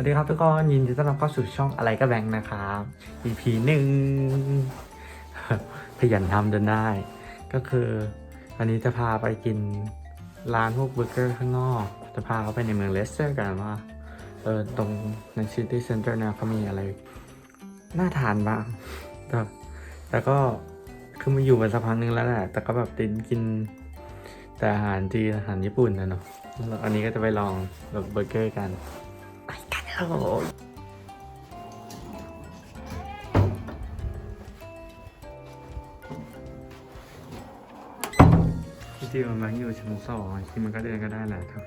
วัสดีครับทุกคนยินดีต้อนรับเข้าสู่ช่องอะไรก็แบงค์นะครับ EP หนึ่งขยันทำจนได้ ก็คือวันนี้จะพาไปกินร้านพวกเบอร์เกอร์ข้างนอก จะพาเขาไปในเมืองเลสเตอร์กันว่าเออตรงในซิตี้เซ็นเตอร์เนี่ยเขามีอะไร น่าทานบ้างแต่แต่ก็คือมาอยู่มาสักพักนึงแล้วแหละแต่ก็แบบติดกินแต่อาหารจีนอาหารญี่ปุ่นนะเนาะอันนี้ก็จะไปลองแบบเบอร์เกอร์กัน ไปกันเลยจริงๆมันอยู่ชั้นสองที่มันก็เดินก็ได้แหละครับ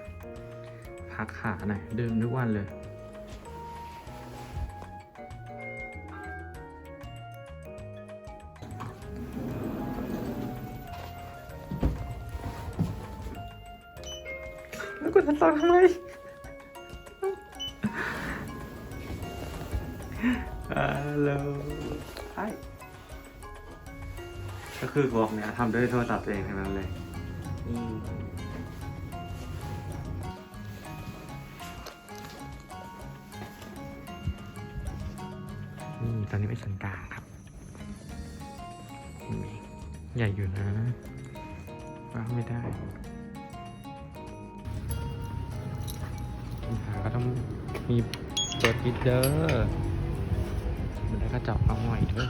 พักขาหน่อยเดินทุกวันเลยแล้วกดชั้นสองทำไม ฮัลโหลไฮก็คือบล็อกเนี่ยทำด้วยโทรศัพท์ตัวเองทั้งนั้นเลยอืมนี่ตอนนี้เป็นส่วนกลางครับนี่ใหญ่อยู่นะว่างไม่ได้ปัญหาก็ต้องมีเปิดปิดเด้อมันได้ ก็จอกเอาหน่อยเถอ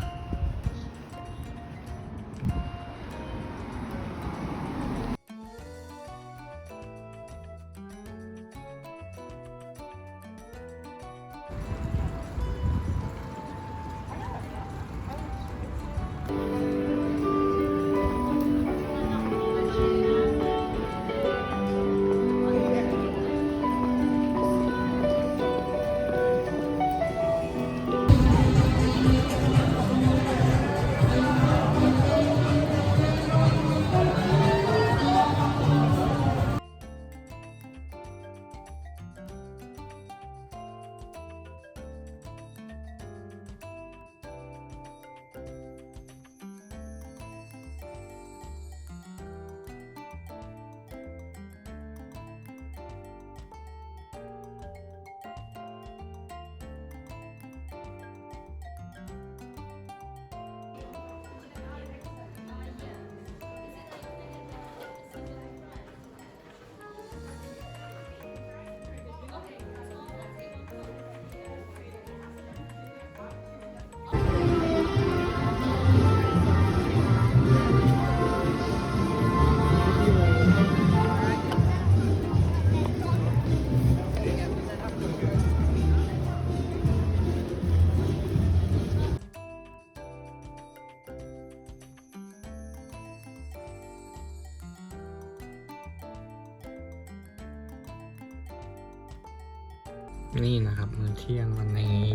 ที่ยงวันนี้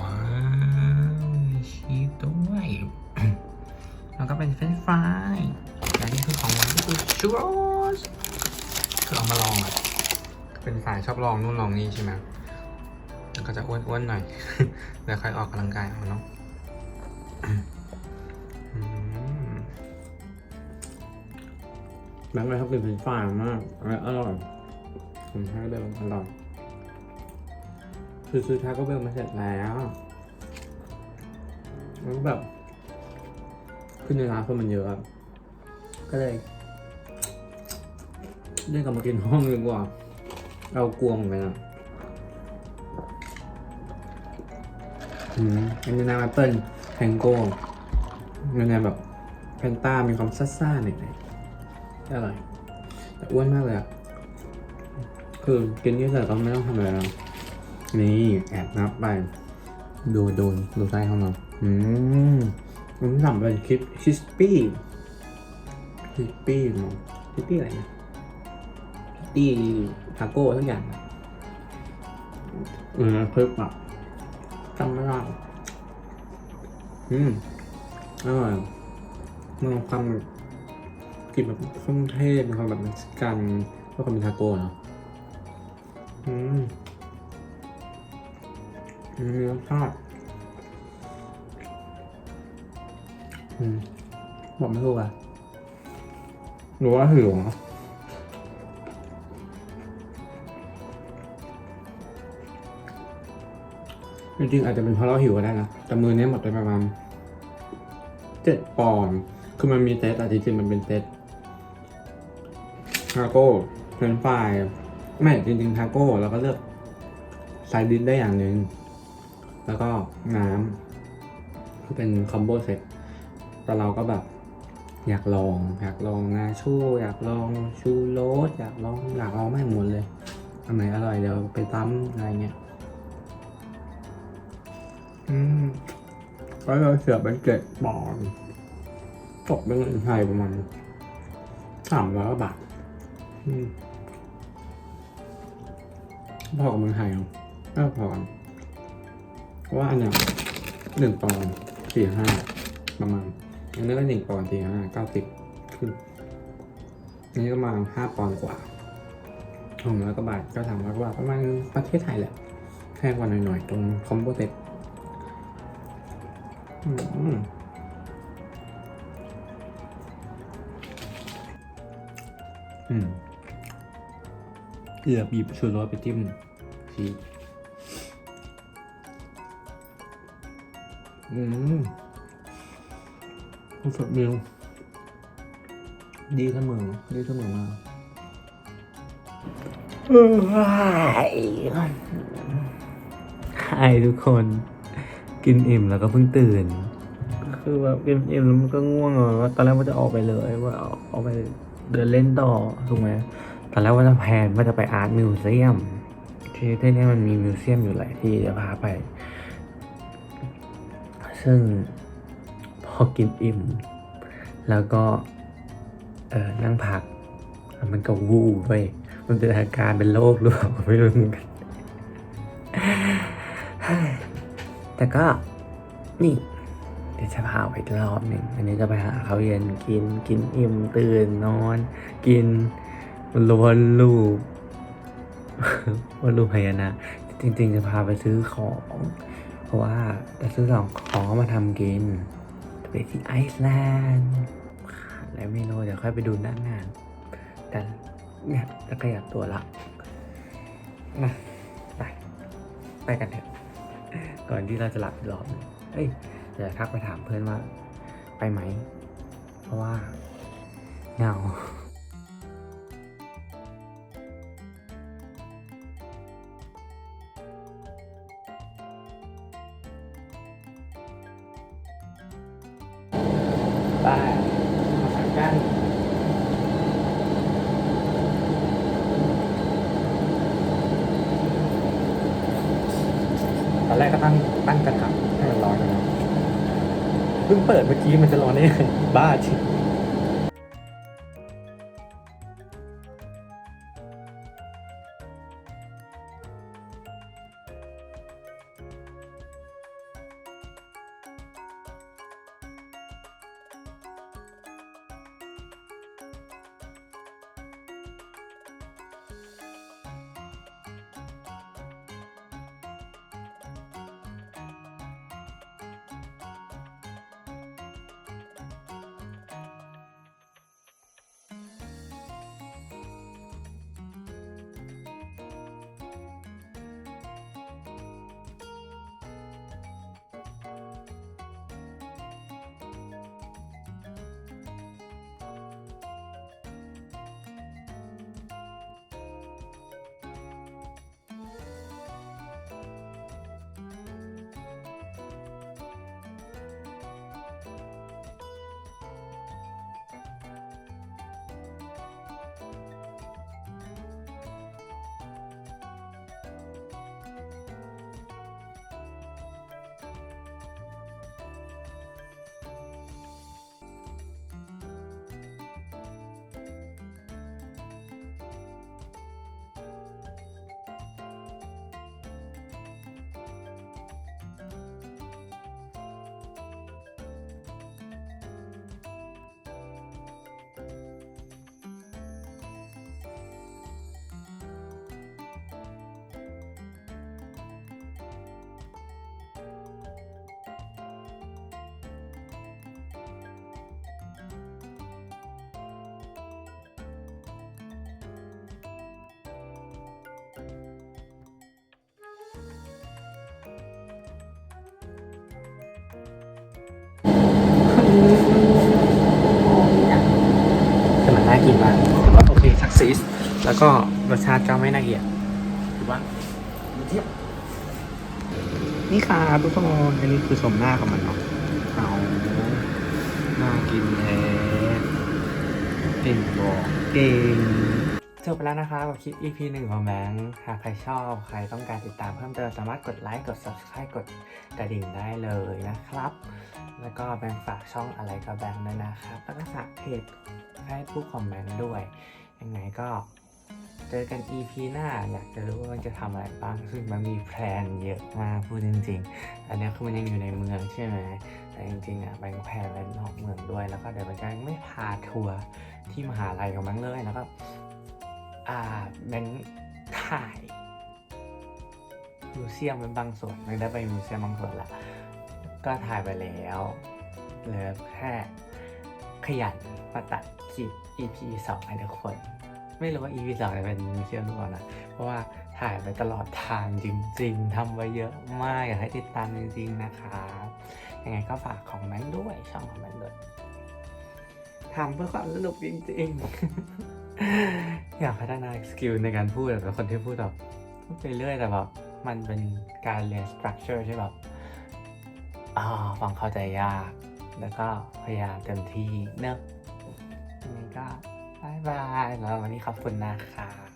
ว้าวมีชีสด้วย แล้วก็เป็นเฟรนช์ฟรายและนี่คือของหวานก็คือชูโรสคือเอามาลองอะเป็นสายชอบลองนู่นลองนี่ใช่ไหมแล้วก็จะอ้วนๆหน่อยเดี๋ยวค่อยออกกำลังกายเอาเนาะอืมแบงค์เลยชอบกินเฟรนช์ฟรายมากอร่อยอร่อยผมให้เดิมอร่อย คือซื้อทาโก็เบลมาเสร็จแล้วแล้วก็แบบ ขึ้นในร้านคนมันเยอะ ก็เลยเล่นกลับมากินห้องดีกว่า เรากลัวเหมือนกันอะอืมอันนี้น้ำแอปเปิ้ลแทงโก้ยังไงแบบแพนต้ามีความซ่าๆหน่อยๆอร่อยแต่อ้วนมากเลยอะคือกินเยอะแต่ก็ไม่ต้องทำอะไรแล้ว นี่แอบนับไป ดูดูดูไส้เขาเนาะอืมมันทำเป็นคลิปคริสปี้คริสปี้เนาะคริสปี้อะไรนะคริสปี้ทาโก้ทุกอย่างอะเออคลิปอะจำไม่ได้อืมอร่อยมันมีความกลิ่นแบบเครื่องเทศมีความแบบเม็กซิกันแล้วก็เป็นทาโก้เนาะอืม มีรสชาติอืมบอกไม่ถูกอะหรือว่าหิวเหรอจริงๆอาจจะเป็นเพราะเราหิวก็ได้นะ แต่มือเนี้ยหมดไปประมาณเจ็ดปอนด์คือมันมีเซตแต่จริงๆมันเป็นเซตทาโก้เฟรนฟรายไม่จริงๆทาโก้แล้วก็เลือกไซดิสได้อย่างหนึ่ง แล้วก็น้ำคือเป็นคอมโบเซ็ตแต่เราก็แบบอยากลอง อยากลองนาโชอยากลองชูโรสอยากลองอยากลองไม่หมดเลยอันไหนอร่อยเดี๋ยวไปตั้มอะไรเงี้ยอืมก็เราเสือเป็นเจ็ดปอนด์ตกเป็นเงินไทยประมาณสามร้อยบาทอืมพอกับเมืองไทยเหรอก็พอกัน เพราะว่าอันเนี้ยหนึ่งปอนด์สี่ห้าประมาณอันนี้ก็หนึ่งปอนด์สี่ห้าเก้าสิบขึ้นอันนี้ก็มาห้าปอนด์กว่าสองร้อยกว่าบาทก็สามร้อยกว่าบาทประมาณประเทศไทยแหละแพงกว่าหน่อยๆ ตรงคอมโบเต็ตอืมอืมเกือบหยิบชูรสไปจิ้มชีส อืมรู้สึกมิวดีเสมอดีเสมอมาไฮทุกคน กินอิ่มแล้วก็เพิ่งตื่นคือแบบกินอิ่มแล้วมันก็ง่วงอะว่าตอนแรกว่าจะออกไปเลยว่าออกออกไปเดินเล่นต่อถูกไหมตอนแรกว่าจะแพลนว่าจะไปอาร์ตมิวเซียมที่ที่นี่มันมีมิวเซียมอยู่หลายที่จะพาไป ซึ่งพอกินอิ่ม แล้วก็เออนั่งพัก มันก็วูบไปมันเป็นอาการเป็นโรคหรือเปล่าไม่รู้เหมือนกันแต่ก็นี่ เดี๋ยวจะพาไปอีกรอบหนึ่งอันนี้จะไปหาเขาเย็นกินกินอิ่มตื่นนอน กินวนลูปวนลูปพญานาจริง ๆ จะพาไปซื้อของ เพราะว่าจะซื้อของของมาทำกินจะไปที่ไอซ์แลนด์แล้วไม่รู้เดี๋ยวค่อยไปดูหน้างาน แต่เนี่ยจะขยับตัวละนะไปไปกันเถอะก่อนที่เราจะหลับอีกรอบหนึงเอ้ยเดี๋ยวทักไปถามเพื่อนว่า ไปไหม เพราะว่าเหงา เพิ่งเปิดเมื่อกี้มันจะร้อนได้ยังไงบ้าจริง กินมากถือว่าโอเคสักซีสแล้วก็รสชาติก็ไม่น่าเกลียดถือว่าเทียบนี่ค่ะทุกคนอันนี้คือชมหน้าของมันเนาะเอาน่ากินแท้เก่งบอกเก่ง จบไปแล้วนะคะกับคลิป EP หนึ่งของแบงค์หากใครชอบใครต้องการติดตามเพิ่มเติมสามารถกดไลค์กด subscribe กดกระดิ่งได้เลยนะครับ แล้วก็แบงค์ฝากช่องอะไรก็แบงค์ด้วยนะครับแล้วก็ฝากเพจให้ผู้คอมเมนต์ด้วย ยังไงก็เจอกัน EP หน้าอยากจะรู้ว่ามันจะทำอะไรบ้างซึ่งมันมีแพลนเยอะมากพูดจริงๆ อันนี้คือมันยังอยู่ในเมืองใช่ไหมแต่จริงๆอะแบงค์แพลนไว้นอกเมืองด้วย แล้วก็เดี๋ยวแบงค์ไม่พาทัวร์ที่มหาลัยของแบงค์เลยแล้วก็ อ่าแบงค์ถ่ายมิวเซียมเป็นบางส่วนไม่ได้ไปมิวเซียมบางส่วนละก็ถ่ายไปแล้วเหลือแค่ขยันมาตัดคลิป EP 2ให้ทุกคน ไม่รู้ว่า EP 2จะเป็นมิวเซียมหรือเปล่านะเพราะว่าถ่ายไปตลอดทางจริงๆทำไว้เยอะมากอยากให้ติดตามจริงๆนะคะยังไงก็ฝากของแบงค์ด้วยช่องของแบงค์ด้วยทำเพื่อความสนุกจริงๆ อยากพัฒนาสกิลในการพูดแบบเป็นคนที่พูดแบบพูดไปเรื่อยแต่แบบมันเป็นการเรียนสตรัคเจอร์ใช่แบบฟังเข้าใจยาก แล้วก็พยายามเต็มที่เนอะยังไงก็บายบายแล้ววันนี้ขอบคุณนะคะ